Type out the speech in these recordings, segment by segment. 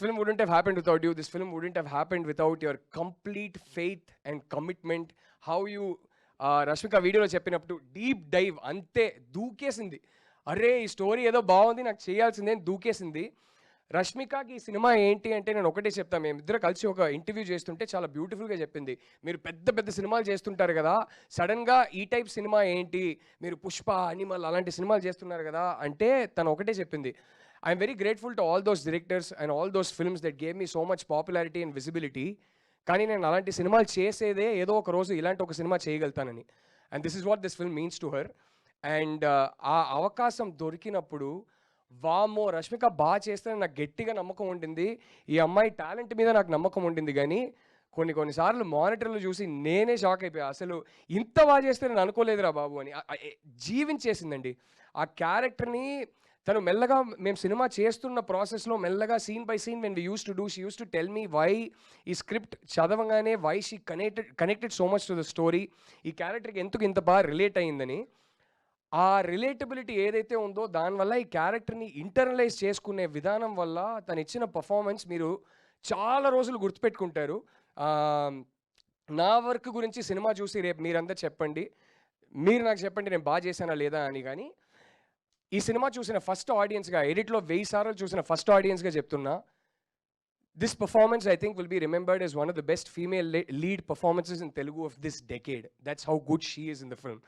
film wouldn't have happened without you. This film wouldn't have happened without your complete faith and commitment. How you, uh, Rashmika వీడియోలో చెప్పినప్పుడు deep dive అంతే దూకేసింది అరే ఈ story ఏదో బాగుంది నాకు చేయాల్సిందే అని దూకేసింది రష్మికకి ఈ సినిమా ఏంటి అంటే నేను ఒకటే చెప్తాను మేము ఇద్దరు కలిసి ఒక ఇంటర్వ్యూ చేస్తుంటే చాలా బ్యూటిఫుల్గా చెప్పింది. మీరు పెద్ద పెద్ద సినిమాలు చేస్తుంటారు కదా సడన్గా ఈ టైప్ సినిమా ఏంటి? మీరు పుష్ప అనిమల్ అలాంటి సినిమాలు చేస్తున్నారు కదా అంటే తను ఒకటే చెప్పింది. I'm very grateful to all those directors and all those films that gave me so much popularity and visibility. కానీ నేను అలాంటి సినిమాలు చేసేదే ఏదో ఒక రోజు ఇలాంటి ఒక cinema చేయగలుగుతానని. And this is what this film means to her. And ఆ అవకాశం దొరికినప్పుడు వామో రష్మిక బాగా చేస్తే నాకు గట్టిగా నమ్మకం ఉండింది. ఈ అమ్మాయి టాలెంట్ మీద నాకు నమ్మకం ఉండింది కానీ కొన్ని కొన్నిసార్లు మానిటర్లు చూసి నేనే షాక్ అయిపోయా. అసలు ఇంత బాగా చేస్తే నేను అనుకోలేదురా బాబు అని. జీవించేసిందండి. ఆ క్యారెక్టర్ని తను మెల్లగా మేము సినిమా చేస్తున్న ప్రాసెస్లో మెల్లగా scene by scene when we used to do she used to tell me why ఈ script చదవగానే why she connected connected so much to the story ఈ క్యారెక్టర్కి ఎందుకు ఇంత బాగా రిలేట్ అయ్యిందని. ఆ రిలేటబిలిటీ ఏదైతే ఉందో దానివల్ల ఈ క్యారెక్టర్ని ఇంటర్నలైజ్ చేసుకునే విధానం వల్ల తను ఇచ్చిన పర్ఫార్మెన్స్ మీరు చాలా రోజులు గుర్తుపెట్టుకుంటారు. నా వర్క్ గురించి సినిమా చూసి రేపు మీరంతా చెప్పండి. మీరు నాకు చెప్పండి నేను బాగా చేశానా లేదా అని కానీ ఈ సినిమా చూసిన ఫస్ట్ ఆడియన్స్గా ఎడిట్లో వెయ్యి సార్లు చూసిన ఫస్ట్ ఆడియన్స్గా చెప్తున్నా. This performance, I think, will be remembered as one of the best female lead performances in Telugu of this decade. That's how good she is in the film.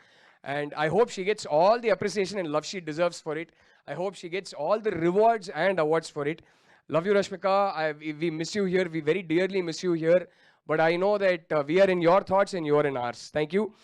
And I hope she gets all the appreciation and love she deserves for it. I hope she gets all the rewards and awards for it. Love you, Rashmika. I, we miss you here. We very dearly miss you here. But I know that uh, we are in your thoughts and you are in ours. Thank you.